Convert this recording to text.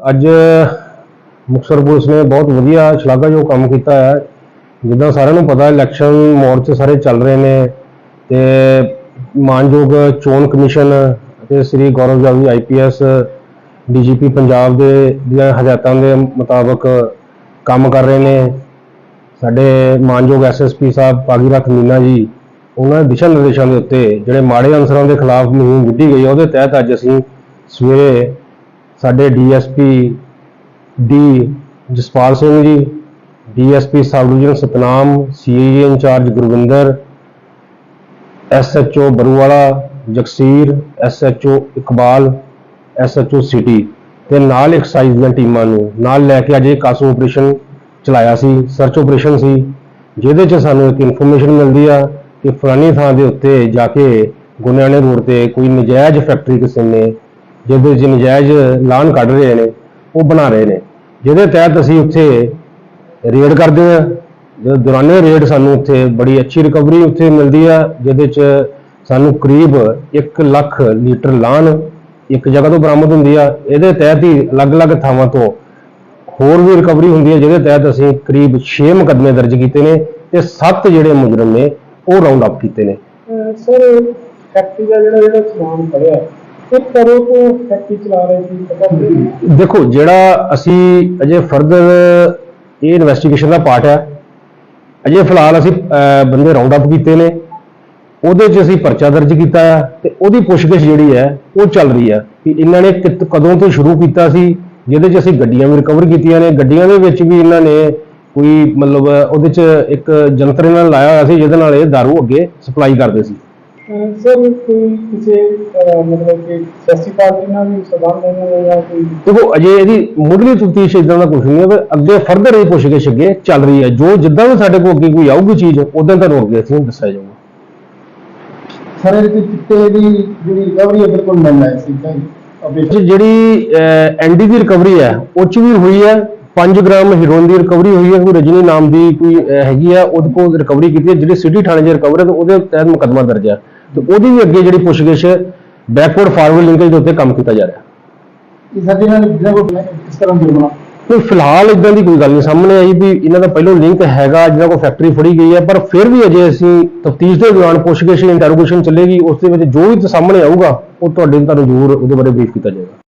ਅੱਜ ਮੁਕਤਸਰ ਪੁਲਿਸ ਨੇ ਬਹੁਤ ਵਧੀਆ ਸ਼ਲਾਘਾਯੋਗ ਕੰਮ ਕੀਤਾ ਹੈ। ਜਿੱਦਾਂ ਸਾਰਿਆਂ ਨੂੰ ਪਤਾ, ਇਲੈਕਸ਼ਨ ਮੋਰਚੇ ਸਾਰੇ ਚੱਲ ਰਹੇ ਨੇ ਤੇ ਮਾਨਯੋਗ ਚੋਣ ਕਮਿਸ਼ਨ ਅਤੇ ਸ੍ਰੀ ਗੌਰਵ ਜਾਵੀ ਆਈਪੀਐਸ ਡੀਜੀਪੀ ਪੰਜਾਬ ਦੇ ਦੀਆਂ ਹਦਾਇਤਾਂ ਦੇ ਮੁਤਾਬਕ ਕੰਮ ਕਰ ਰਹੇ ਨੇ। ਸਾਡੇ ਮਾਨਯੋਗ ਐਸਐਸਪੀ ਸਾਹਿਬ ਭਾਗੀਰਥ ਮੀਨਾ ਜੀ, ਉਹਨਾਂ ਦੇ ਦਿਸ਼ਾ ਨਿਰਦੇਸ਼ਾਂ ਦੇ ਉੱਤੇ ਜਿਹੜੇ ਮਾੜੇ ਅਨਸਰਾਂ ਦੇ ਖਿਲਾਫ ਮੁਹਿੰਮ ਵਿੱਢੀ ਗਈ ਹੈ, ਉਹਦੇ ਤਹਿਤ ਅੱਜ ਅਸੀਂ ਸਵੇਰੇ ਸਾਡੇ DSP D Jaspal Singh ji, DSP sub division Satnam CIA incharge Gurvinder, SHO Baruwala, Jagsir, SHO Iqbal, SHO city ਤੇ ਨਾਲ ਐਕਸਾਈਜ਼ ਦੀਆਂ ਟੀਮਾਂ ਨੂੰ ਨਾਲ ਲੈ ਕੇ ਅੱਜ ਇਹ ਕਾਸੂ ਆਪਰੇਸ਼ਨ ਚਲਾਇਆ ਸੀ ਸਰਚ ਆਪਰੇਸ਼ਨ ਸੀ, ਜਿਹਦੇ 'ਚ ਸਾਨੂੰ ਇੱਕ ਇਨਫੋਰਮੇਸ਼ਨ ਮਿਲਦੀ ਆ ਕਿ ਫਲਾਨੀ ਥਾਂ ਦੇ ਉੱਤੇ ਜਾ ਕੇ ਗੁਨਿਆਣੇ ਰੋਡ ਤੇ ਕੋਈ ਨਜਾਇਜ਼ ਫੈਕਟਰੀ ਕਿਸੇ ਨੇ ਜਿਹਦੇ 'ਚ ਨਜਾਇਜ਼ ਲਾਨ ਕੱਢ ਰਹੇ ਨੇ, ਉਹ ਬਣਾ ਰਹੇ ਨੇ। ਜਿਹਦੇ ਤਹਿਤ ਅਸੀਂ ਉੱਥੇ ਰੇਡ ਕਰਦੇ ਆ ਜਦੋਂ ਦੌਰਾਨੇ ਰੇਡ ਸਾਨੂੰ ਉੱਥੇ ਬੜੀ ਅੱਛੀ ਰਿਕਵਰੀ ਉੱਥੇ ਮਿਲਦੀ ਆ, ਜਿਹਦੇ 'ਚ ਸਾਨੂੰ ਕਰੀਬ 1 ਲੱਖ ਲੀਟਰ ਲਾਨ ਇੱਕ ਜਗ੍ਹਾ ਤੋਂ ਬਰਾਮਦ ਹੁੰਦੀ ਆ। ਇਹਦੇ ਤਹਿਤ ਹੀ ਅਲੱਗ-ਅਲੱਗ ਥਾਵਾਂ ਤੋਂ ਹੋਰ ਵੀ ਰਿਕਵਰੀ ਹੁੰਦੀ ਹੈ ਜਿਹਦੇ ਤਹਿਤ ਅਸੀਂ ਕਰੀਬ 6 ਮੁਕੱਦਮੇ ਦਰਜ ਕੀਤੇ ਨੇ ਤੇ 7 ਜਿਹੜੇ ਮੁਜਰਮ ਨੇ, ਉਹ ਰਾਉਂਡ ਅਪ ਕੀਤੇ ਨੇ। ਸਰ ਫੈਕਟਰੀ ਦਾ ਜਿਹੜਾ ਜਿਹੜਾ ਸਮਾਨ ਪੜਿਆ ਇਹ ਕਦੋਂ ਤੋਂ ਫੈਕਟਰੀ ਚਲਾ ਰਹੇ ਸੀ, ਪਤਾ ਨਹੀਂ। ਦੇਖੋ, ਜਿਹੜਾ ਅਸੀਂ ਅਜੇ ਫਰਦਰ ਇਹ ਇਨਵੈਸਟੀਗੇਸ਼ਨ ਦਾ ਪਾਰਟ ਹੈ, ਅਜੇ ਫਿਲਹਾਲ ਅਸੀਂ ਬੰਦੇ ਰਾਉਂਡ ਅਪ ਕੀਤੇ ਨੇ। ਉਹਦੇ 'ਚ ਅਸੀਂ ਪਰਚਾ ਦਰਜ ਕੀਤਾ ਹੈ ਤੇ ਉਹਦੀ ਪੁੱਛਗਿੱਛ ਜਿਹੜੀ ਹੈ, ਉਹ ਚੱਲ ਰਹੀ ਹੈ ਕਿ ਇਹਨਾਂ ਨੇ ਕਿਤ- ਕਦੋਂ ਤੋਂ ਸ਼ੁਰੂ ਕੀਤਾ ਸੀ, ਜਿਹਦੇ 'ਚ ਅਸੀਂ ਗੱਡੀਆਂ ਵੀ ਰਿਕਵਰ ਕੀਤੀਆਂ ਨੇ। ਗੱਡੀਆਂ ਦੇ ਵਿੱਚ ਵੀ ਇਹਨਾਂ ਨੇ ਕੋਈ ਮਤਲਬ ਉਹਦੇ 'ਚ ਇੱਕ ਜੰਤਰ ਇਹਨਾਂ ਨੇ ਲਾਇਆ ਹੋਇਆ ਸੀ, ਜਿਹਦੇ ਨਾਲ ਇਹ दारू ਅੱਗੇ ਸਪਲਾਈ ਕਰਦੇ ਸੀ। ਸਰ ਕੋਈ ਕਿਸੇ ਅਹ, ਮਤਲਬ ਕਿ ਸਿਆਸੀ ਪਾਰਟੀ ਨਾਲ ਵੀ ਸੰਬੰਧ ਹੈ ਜਾਂ ਕੋਈ ਦੇਖੋ ਅਜੇ ਇਹਦੀ ਮੁੱਢਲੀ ਤਫਤੀਸ਼ ਇਦਾਂ ਦਾ ਕੁਝ ਨਹੀਂ ਹੈ ਪਰ ਅੱਗੇ ਫਰਦਰ ਇਹ ਪੁੱਛਗਿੱਛ ਅੱਗੇ ਚੱਲ ਰਹੀ ਹੈ। ਜੋ ਜਿੱਦਾਂ ਵੀ ਸਾਡੇ ਕੋਲ ਅੱਗੇ ਕੋਈ ਆਊਗੀ ਚੀਜ਼ ਉਦੋਂ ਤੁਹਾਨੂੰ ਅੱਗੇ ਅਸੀਂ ਦੱਸਿਆ ਜਾਊਗਾ। ਸਰ ਇਹਦੇ ਚਿੱਟੇ ਦੀ ਜਿਹੜੀ ਰਿਕਵਰੀ ਹੈ ਬਿਲਕੁਲ ਮਿਲ ਹੈ ਸੀ ਤਾਂ ਜਿਹੜੀ ਐਨਡੀ ਦੀ ਰਿਕਵਰੀ ਹੈ ਉਹ ਚ ਵੀ ਹੋਈ ਹੈ। 5 ਗ੍ਰਾਮ ਹੀਰੋਇਨ ਦੀ ਰਿਕਵਰੀ ਹੋਈ ਹੈ ਕੋਈ ਰਜਨੀ ਨਾਮ ਦੀ ਕੋਈ ਹੈਗੀ ਆ ਉਹਦੇ ਕੋਲ ਰਿਕਵਰੀ ਕੀਤੀ ਹੈ। ਜਿਹੜੀ ਸਿਟੀ ਥਾਣੇ 'ਚ ਰਿਕਵਰ ਹੈ ਤੇ ਉਹਦੇ ਤਹਿਤ ਮੁਕੱਦਮਾ ਦਰਜ ਹੈ। ਤੇ ਉਹਦੀ ਵੀ ਅੱਗੇ ਜਿਹੜੀ ਪੁੱਛਗਿੱਛ ਬੈਕਵਰਡ ਫਾਰਵਰਡ ਲਿੰਕੇਜ ਦੇ ਉੱਤੇ ਕੰਮ ਕੀਤਾ ਜਾ ਰਿਹਾ। ਇਹ ਸਾਡੇ ਨਾਲ ਜਿਹੜਾ ਕੋਈ ਕਿਸ ਤਰ੍ਹਾਂ ਜੁੜਨਾ ਨਹੀਂ ਫਿਲਹਾਲ ਇਦਾਂ ਦੀ ਕੋਈ ਗੱਲ ਨਹੀਂ ਸਾਹਮਣੇ ਆਈ ਵੀ ਇਹਨਾਂ ਦਾ ਪਹਿਲੋਂ ਲਿੰਕ ਹੈਗਾ ਜਿਹਨਾਂ ਕੋਲ ਫੈਕਟਰੀ ਫੜੀ ਗਈ ਹੈ ਪਰ ਫਿਰ ਵੀ ਅਜੇ ਅਸੀਂ ਤਫਤੀਸ਼ ਦੇ ਦੌਰਾਨ ਪੁੱਛਗਿੱਛ ਇੰਟਰੋਗੇਸ਼ਨ ਚੱਲੇਗੀ ਉਸ ਦੇ ਵਿੱਚ ਜੋ ਵੀ ਸਾਹਮਣੇ ਆਊਗਾ ਉਹ ਤੁਹਾਡੇ ਤੁਹਾਨੂੰ ਜ਼ਰੂਰ ਉਹਦੇ ਬਾਰੇ ਬਰੀਫ ਕੀਤਾ ਜਾਏਗਾ।